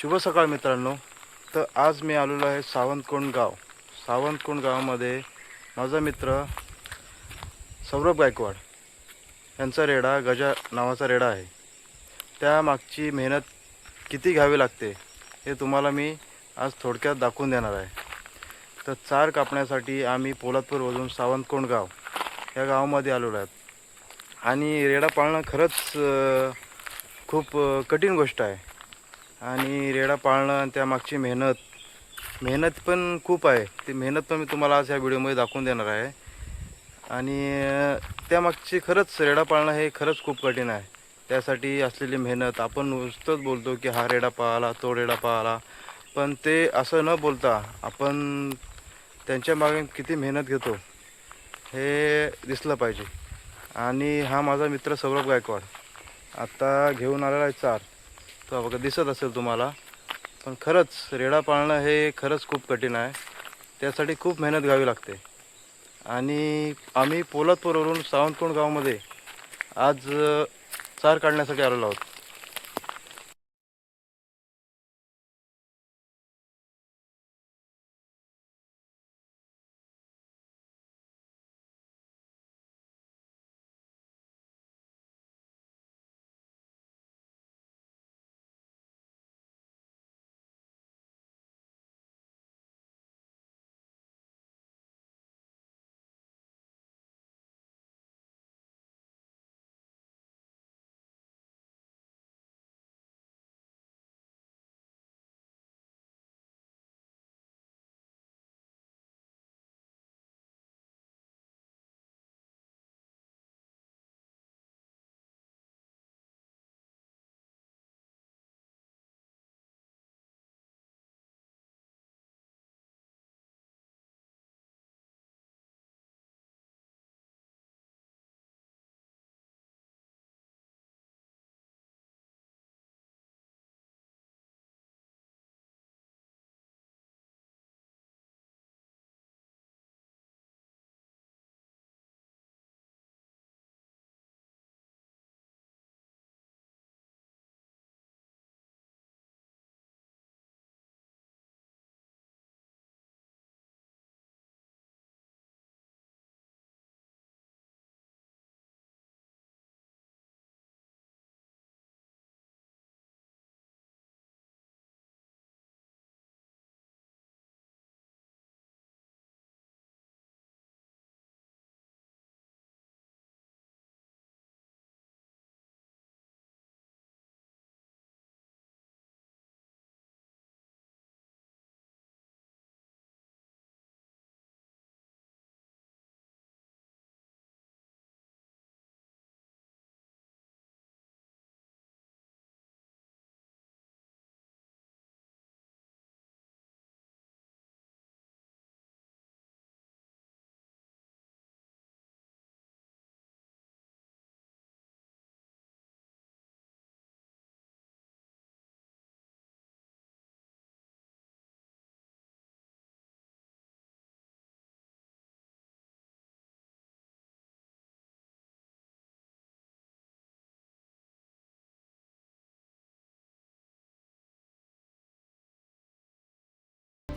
शुभ सकाळ मित्रांनो. तर आज मी आलेलो आहे सावंतकोंड गाव. सावंतकोंड गावामध्ये माझा मित्र सौरभ गायकवाड यांचा रेडा गजा नावाचा रेडा आहे. त्या मागची मेहनत किती घ्यावी लागते हे तुम्हाला मी आज थोडक्यात दाखवून देणार आहे. तर चार कापण्यासाठी आम्ही पोलादपूरवरून सावंतकोंड गाव या गावामध्ये आलेलो आहेत. आणि रेडा पाळणं खरंच खूप कठीण गोष्ट आहे. आणि रेडा पाळणं आणि त्यामागची मेहनत. मेहनत पण खूप आहे. ती मेहनत पण मी तुम्हाला आज ह्या व्हिडिओमध्ये दाखवून देणार आहे. आणि त्यामागची खरंच रेडा पाळणं हे खरंच खूप कठीण आहे. त्यासाठी असलेली मेहनत. आपण नुसतंच बोलतो की हा रेडा पाळाला तो रेडा पाळाला. पण ते असं न बोलता आपण त्यांच्या मागे किती मेहनत घेतो हे दिसलं पाहिजे. आणि हा माझा मित्र सौरभ गायकवाड. आता घेऊन आलेला आहे चार. तो बघा दिसत असेल तुम्हाला. पण खरंच रेडा पाळणं हे खरंच खूप कठीण आहे. त्यासाठी खूप मेहनत घ्यावी लागते. आणि आम्ही पोलादपूरवरून सावंतकोंड गावामध्ये आज चार काढण्यासाठी आलेलो आहोत.